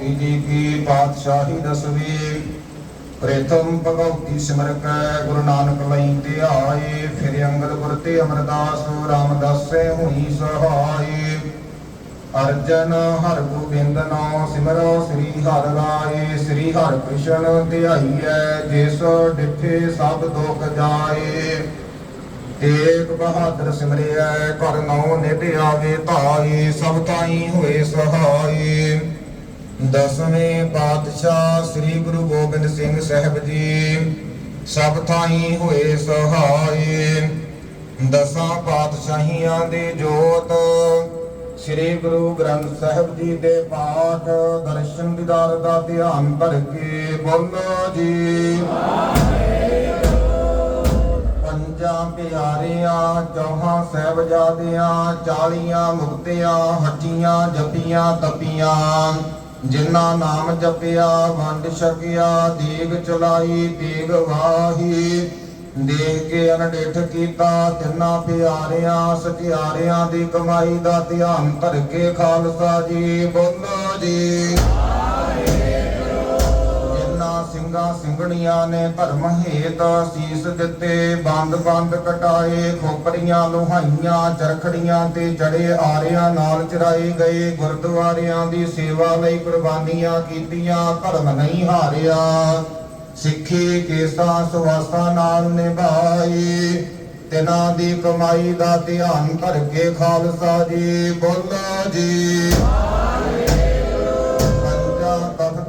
ਭਗਉਤੀ ਜੀ ਕੀ ਪਾਤਸ਼ਾਹੀ ਦਸਵੀਂ ਪ੍ਰਥਮ ਭਗਉਤੀ ਸਿਮਰ ਕੈ ਗੁਰੂ ਨਾਨਕ ਲਈ ਧਿਆਏ ਫਿਰ ਅੰਗਦ ਗੁਰ ਤੇ ਅਮਰਦਾਸ ਰਾਮਦਾਸੈ ਹੋਈ ਸਹਾਈ। ਅਰਜਨ ਹਰ ਗੋਬਿੰਦ ਨਾਮ ਸਿਮਰੋ, ਸ੍ਰੀ ਹਰਿ ਰਾਏ ਸ੍ਰੀ ਹਰਿ ਕ੍ਰਿਸ਼ਨ ਧਿਆਈਐ ਜਿਸ ਡਿਠੇ ਸਭ ਦੁਖ ਜਾਏ। ਏਕ ਬਹਾਦਰ ਸਿਮਰਿਐ, ਘਰ ਨਉ ਨਿਧ ਆਵੇ ਧਾਈ ਸਭ ਤਾਈ ਹੋਏ ਸਹਾਈ। ਦਸਵੇਂ ਪਾਤਸ਼ਾਹ ਸ੍ਰੀ ਗੁਰੂ ਗੋਬਿੰਦ ਸਿੰਘ ਸਾਹਿਬ ਜੀ, ਸਭ ਥਾਈ ਹੋਏ ਸਹਾਈ। ਦਸਾਂ ਪਾਤਸ਼ਾਹੀਆਂ ਦੀ ਜੋਤ, ਸ੍ਰੀ ਗੁਰੂ ਗ੍ਰੰਥ ਸਾਹਿਬ ਜੀ ਦੇ ਪਾਠ, ਦਰਸ਼ਨ ਦੀਦਾਰ ਦਾ ਧਿਆਨ ਧਰ ਕੇ ਬੋਲੋ ਜੀ। ਪੰਜਾਂ ਪਿਆਰਿਆਂ, ਚੌਹਾਂ ਸਾਹਿਬਜ਼ਾਦਿਆਂ, ਚਾਲੀਆਂ ਮੁਕਤਿਆਂ ਹੱਜੀਆਂ ਜਪੀਆਂ ਤਪੀਆਂ। ਜਿਨ੍ਹਾਂ ਨਾਮ ਜਪਿਆ, ਵੰਡ ਛਕਿਆ, ਦੀਗ ਚਲਾਈ, ਦੀਗ ਵਾਹੀ। ਦੇਖ ਕੇ ਅਨਡਿਠ ਕੀਤਾ, ਤਿੰਨਾਂ ਪਿਆਰਿਆਂ ਸਤਿਆਰਿਆਂ ਦੀ ਕਮਾਈ ਦਾ ਧਿਆਨ ਧਰ ਕੇ ਖਾਲਸਾ ਜੀ, ਬੋਲੋ ਜੀ। ਸਿੰਘਾਂ ਸਿੰਘਣੀਆਂ ਨੇ ਧਰਮ ਹੇਤ ਸੀਸ ਦਿੱਤੇ। ਬੰਦ ਬੰਦ ਕਟਾਏ ਖੋਪਰੀਆਂ, ਲੋਹਾਈਆਂ, ਚਰਖੜੀਆਂ ਤੇ ਜੜੇ ਆਰਿਆਂ ਨਾਲ ਚਰਾਏ ਗਏ। ਗੁਰਦੁਆਰਿਆਂ ਦੀ ਸੇਵਾ ਲਈ ਕੁਰਬਾਨੀਆਂ ਕੀਤੀਆਂ, ਧਰਮ ਨਹੀਂ ਹਾਰਿਆ। ਸਿੱਖੀ ਕੇਸਾਂ ਸੁਵਾਸਾਂ ਨਾਲ ਨਿਭਾਈ ਤਿਨਾਂ ਦੀ ਕਮਾਈ ਦਾ ਧਿਆਨ ਧਰ ਕੇ ਖਾਲਸਾ ਜੀ ਬੋਲੋ ਜੀ।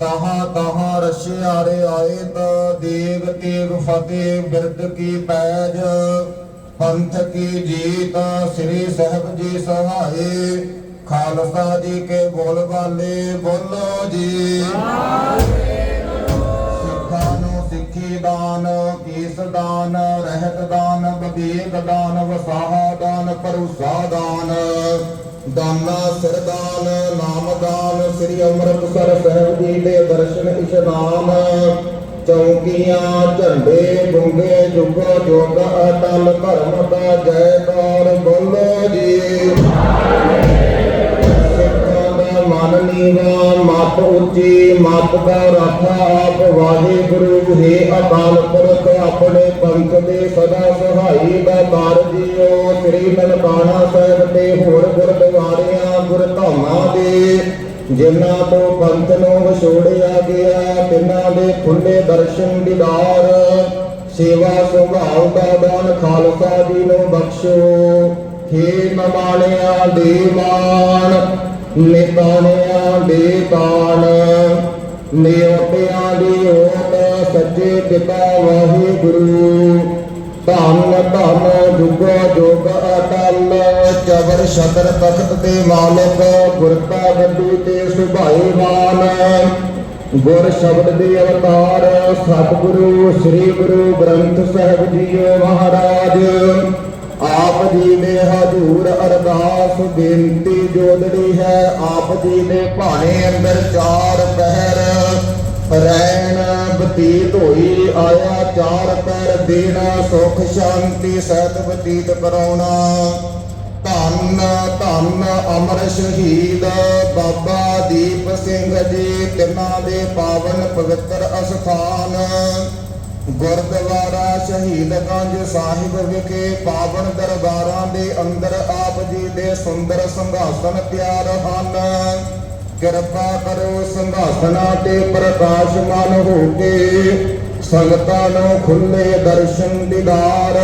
ਤਹਾਂ ਤਹਾਂ ਰਸ਼ਿਆਰੇ ਆਇਤ ਦੇਗ ਤੇਗ ਫਤਿਹ ਬਿਰਦ ਕੀ ਪੈਜ, ਪੰਥ ਕੀ ਜੀਤ, ਸ੍ਰੀ ਸਾਹਿਬ ਜੀ ਸਹਾਏ, ਖਾਲਸਾ ਜੀ ਕੇ ਬੋਲ ਬਾਲੇ, ਬੋਲੋ ਜੀ। ਸਿੱਖਾਂ ਨੂੰ ਸਿੱਖੀ ਦਾਨ, ਕੀਸ ਦਾਨ, ਰਹਿਤ ਦਾਨ ਬਬੀਕ ਦਾਨ, ਵਸਾਹ ਦਾਨ ਪਰੁਸਾ ਦਾਨ। ਦਾਨਾ, ਸਰਦਾਨ ਨਾਮ ਸ੍ਰੀ ਅੰਮ੍ਰਿਤਸਰ ਸਾਹਿਬ ਜੀ ਦੇ ਦਰਸ਼ਨ ਇਸ਼ਨਾਨ ਚੌਕੀਆਂ, ਝੰਡੇ, ਗੁੰਗੇ, ਜੁਗ, ਜੋਗ, ਅਟਲ ਧਰਮ ਦਾ ਜੈਕਾਰ ਬੋਲੋ ਜੀ। ਸਿੱਖਾਂ ਦਾ ਮਨ ਨੀਵਾ, ਮਤ ਉੱਚੀ, ਮਤ ਦਾ ਰਾਖਾ ਆਪ ਵਾਹਿਗੁਰੂ ਹੈ ਅਕਾਲ ਪੁਰਖ ਆਪਣੇ ਪੰਥ ਦੇ ਸਦਾ ਸਹਾਈ ਦਾ ਕਾਰ ਸ੍ਰੀ ਨਨਕਾਣਾ ਸਾਹਿਬ ਤੇ ਹੋਰ ਦੇ ਜਿਨ੍ਹਾਂ ਤੋਂ ਪੰਥ ਨੂੰ ਵਿਛੋੜਿਆ ਗਿਆ, ਤਿੰਨਾਂ ਦੇ ਖੁੱਲੇ ਦਰਸ਼ਨ ਦੀਦਾਰ ਸੇਵਾ ਸੁਭਾਵ ਦਾ ਦਾਨ ਖਾਲਸਾ ਜੀ ਨੂੰ ਬਖਸ਼ੋ। ਹੇ ਨਮਾਣਿਆ ਦੇ ਮਾਣ, ਨਿਤਾਣਿਆ ਦੇ ਤਾਣ। ਦੀ ਓਟ ਸੱਚੇ ਪਿਤਾ ਵਾਹਿਗੁਰੂ। ਧੰਨ ਧੰਨ ਜੁਗੋ ਜੋ ਚਵਰ ਸ਼ਤਰ ਤਖਤ ਦੇ ਮਾਲਕ ਗੁਰਤਾ ਗੱਦੀ ਤੇ ਸੁਭਾਈਵਾਨ। ਗੁਰ ਸ਼ਬਦ ਦੇ ਅਵਤਾਰ, ਸਤਿਗੁਰੂ, ਸ੍ਰੀ ਗੁਰੂ ਗ੍ਰੰਥ ਸਾਹਿਬ ਜੀਓ ਮਹਾਰਾਜ। ਆਪ ਜੀ ਦੇ ਹਜ਼ੂਰ ਅਰਦਾਸ ਬੇਨਤੀ ਜੋਦੜੀ ਹੈ, ਆਪ ਜੀ ਦੇ ਭਾਣੇ ਅੰਦਰ ਚਾਰ ਪਹਿਰ ਰਹਿਣ ਬਤੀਤ ਹੋਈ, ਆਇਆ ਚਾਰ ਪੈਰ ਦੇਣਾ, ਸੁਖ ਸ਼ਾਂਤੀ ਸਹਿਤ ਬਤੀਤ ਕਰਾਉਣਾ। ਧੰਨ ਧੰਨ ਅਮਰ ਸ਼ਹੀਦ ਬਾਬਾ ਦੀਪ ਸਿੰਘ ਜੀ, ਤਿੰਨਾਂ ਦੇ ਪਾਵਨ ਪਵਿੱਤਰ ਅਸਥਾਨ। ਗੁਰਦੁਆਰਾ ਸ਼ਹੀਦਗੰਜ ਸਾਹਿਬ ਵਿਖੇ ਪਾਵਨ ਦਰਬਾਰਾਂ ਦੇ ਅੰਦਰ ਆਪ ਜੀ ਦੇ ਸੁੰਦਰ ਸੰਘਾਸਨ ਤਿਆਰ ਹਨ। ਕਿਰਪਾ ਕਰੋ ਸੰਘਾਸਨਾਂ ਤੇ ਪ੍ਰਕਾਸ਼ਮਾਨ ਹੋ ਕੇ ਸੰਗਤਾਂ ਨੂੰ ਖੁੱਲੇ ਦਰਸ਼ਨ ਦੀਦਾਰ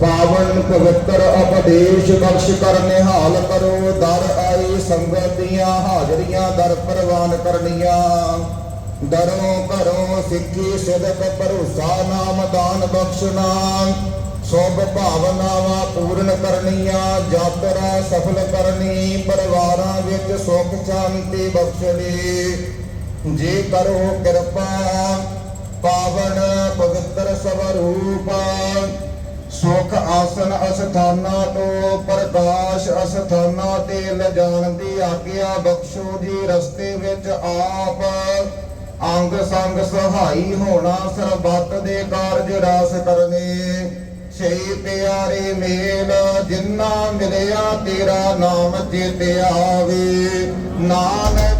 ਪਾਵਨ ਪਵਿੱਤਰ ਉਪਦੇਸ਼ ਬਖਸ਼ ਕਰ ਨਿਹਾਲ ਕਰੋ, ਦਰ ਆਈ ਸੰਗਤ ਦੀਆਂ ਹਾਜ਼ਰੀਆਂ, ਦਰ ਪ੍ਰਵਾਨ ਕਰਨੀਆਂ। ਦਰੋਂ ਘਰੋਂ ਸਿੱਖੀ ਸਿਦਕ ਭਰੋਸਾ, ਨਾਮ ਦਾਨ ਬਖਸ਼ਣਾ। ਸਭ ਭਾਵਨਾਵਾਂ ਪੂਰਨ ਕਰਨੀਆਂ, ਯਾਤਰਾ ਸਫਲ ਕਰਨੀ, ਪਰਿਵਾਰਾਂ ਵਿੱਚ ਸੁਖ ਸ਼ਾਂਤੀ ਬਖਸ਼ਣੀ। ਜੇ ਕਰੋ ਕਿਰਪਾ, ਪਾਵਨ ਪਵਿੱਤਰ ਸਵਰੂਪ ਸੁਖ ਆਸਨ ਅਸਥਾਨਾਂ ਤੋਂ ਪ੍ਰਕਾਸ਼ ਅਸਥਾਨਾਂ ਤੇ ਲਿਜਾਣ ਦੀ ਆਗਿਆ ਬਖਸ਼ੋ ਜੀ, ਰਸਤੇ ਵਿੱਚ ਆਪ ਅੰਗ ਸੰਗ ਸਹਾਈ ਹੋਣਾ ਸਰਬੱਤ ਦੇ ਕਾਰਜ ਰਾਸ ਕਰਨੇ। ਛੇ ਪਿਆਰੇ ਮੇਲ, ਜਿੰਨਾ ਮਿਲਿਆ ਤੇਰਾ ਨਾਮ ਚੇਤੇ ਆਵੇ ਨਾਨਕ